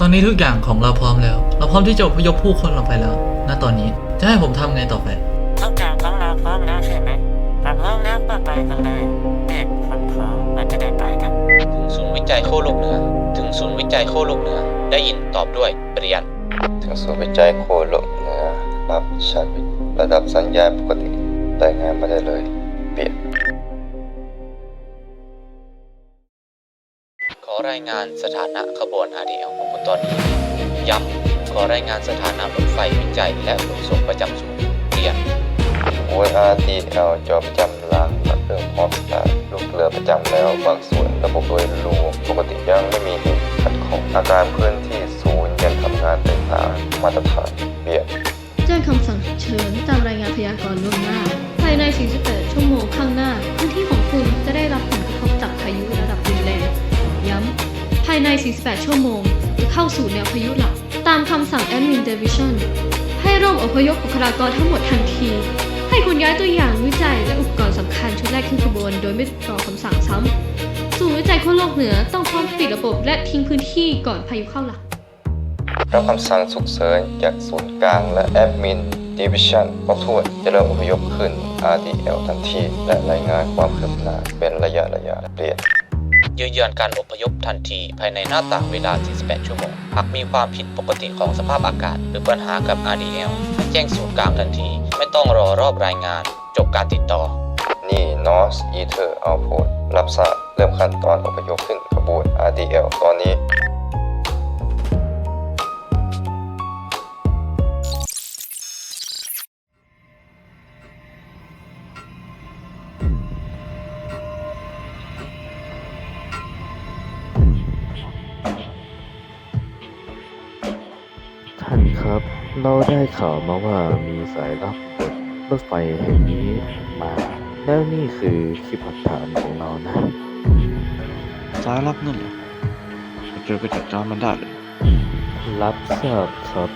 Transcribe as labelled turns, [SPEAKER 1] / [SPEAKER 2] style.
[SPEAKER 1] ตอนนี้ทุกอย่างของเราพร้อมแล้ว เราพร้อมที่จะอพยพผู้คนออกไปแล้ว ณ ตอนนี้ จะให้ผมทำไงต่อไป
[SPEAKER 2] ทุกอย่างของเราพร้อมแล้วใช่ไหมถ้าพร้อมแล้วก็ไปกันเลยเด็กคนพร้อมมันจะได้ไปกัน
[SPEAKER 3] ถึงศูนย์วิจัยโคโลกเหนือ ถึงศูนย์วิจัยโคโลกเหนือ ได้ยินตอบด้วยเรียน
[SPEAKER 4] ถึงศูนย์วิจัยโคโลกเหนือรับชาร์จระดับสัญญาณปกติรายงานมาได้เลย
[SPEAKER 3] รายงานสถานะขบวน RDL ของคุณตอนนี้ ย้ำขอรายงานสถานะรถไฟวิจัย และขนส่งประจำศูนย์เรียน
[SPEAKER 4] ORDL จอประจำรางและเครื่องพร้อมสตาร์ทลูกเรือประจำแล้วบางส่วนระบบโดยรวมปกติยังไม่มีเหตุขัดข้องอาการพื้นที่ศูนย์ยังทำงานได้ตามมาตรฐานเปลี่ยน
[SPEAKER 5] แจ้งคำสั่งฉุกเชิญตามรายงานพยากรณ์ล่วงหน้า ภายใน 48 ชั่วโมงข้างหน้า พื้นที่ของคุณจะได้รับผลายใน 48 ชั่วโมง จะเข้าสู่แนวพายุหลัก ตามคำสั่ง Admin Division ให้ร่วมอพยพบุคลากรทั้งหมดทันที ให้คุณย้ายตัวอย่างวิจัยและอุปกรณ์สำคัญชุดแรกขึ้นขบวน โดยไม่รอคำสั่งซ้ำศูนย์วิจัยขั้วโลกเหนือต้องพร้อมปิดระบบและทิ้งพื้นที่ก่อนพายุเข้าหลัก
[SPEAKER 4] รับคำสั่งฉุกเฉินจากศูนย์กลางและแอดมินดิวิชันครบถ้วนจะเริ่มอพยพขึ้น RDL ทันที และรายงานความคืบหน้าเป็นระยะระยะเปลี่ยน
[SPEAKER 3] ยืนยันการอพยพทันทีภายในหน้าต่างเวลา 48 ชั่วโมง หากมีความผิดปกติของสภาพอากาศ หรือปัญหากับ RDL ให้แจ้งศูนย์กลางทันที ไม่ต้องรอรอบรายงาน จบการติดต่อ
[SPEAKER 4] นี่ North Ether Outpost รับทราบเริ่มขั้นตอนอพยพขึ้นขบวน RDL ตอนนี้
[SPEAKER 6] ท่านครับ เราได้ข่าวมาว่ามีสายลับบนรถไฟแห่งนี้มา แล้วนี่คือคลิปหลักฐานของเรานะ
[SPEAKER 7] สายลับนั่นเหรอเราเจอไปจัดการมันได้เลย
[SPEAKER 6] รับทราบครับ